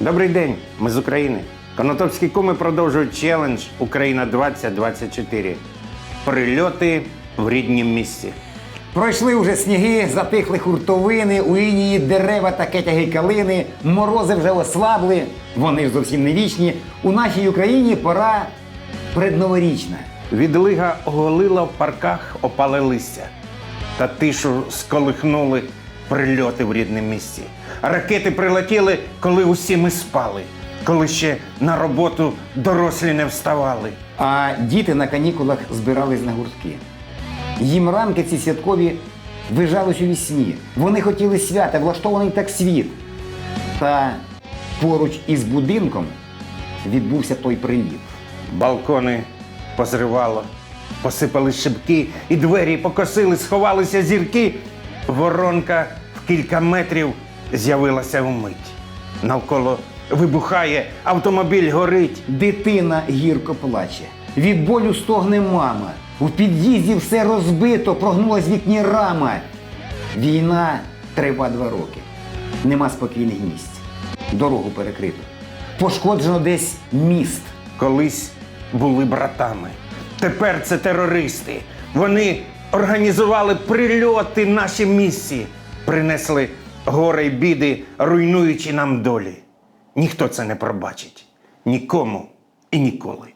Добрий день, ми з України. Конотопські куми продовжують челендж Україна 2024. Прильоти в ріднім місці. Пройшли вже сніги, затихли хуртовини, у інії дерева та кетяги калини, морози вже ослабли, вони ж зовсім не вічні. У нашій Україні пора предноворічна. Відлига оголила в парках опале листя. Та тишу сколихнули прильоти в ріднім місці. Ракети прилетіли, коли усі ми спали, коли ще на роботу дорослі не вставали. А діти на канікулах збирались на гуртки. Їм ранки ці святкові вижались у вісні. Вони хотіли свята, влаштований так світ. Та поруч із будинком відбувся той приліт. Балкони позривало, посипали шибки, і двері покосили, сховалися зірки. Воронка кілька метрів з'явилася вмить. Навколо вибухає, автомобіль горить. Дитина гірко плаче. Від болю стогне мама. У під'їзді все розбито, прогнулась вікні рама. Війна трива два роки. Нема спокійних місць. Дорогу перекрито. Пошкоджено десь міст. Колись були братами. Тепер це терористи. Вони організували прильоти наші місці, принесли горе й біди, руйнуючи нам долі. Ніхто це не пробачить. Нікому і ніколи.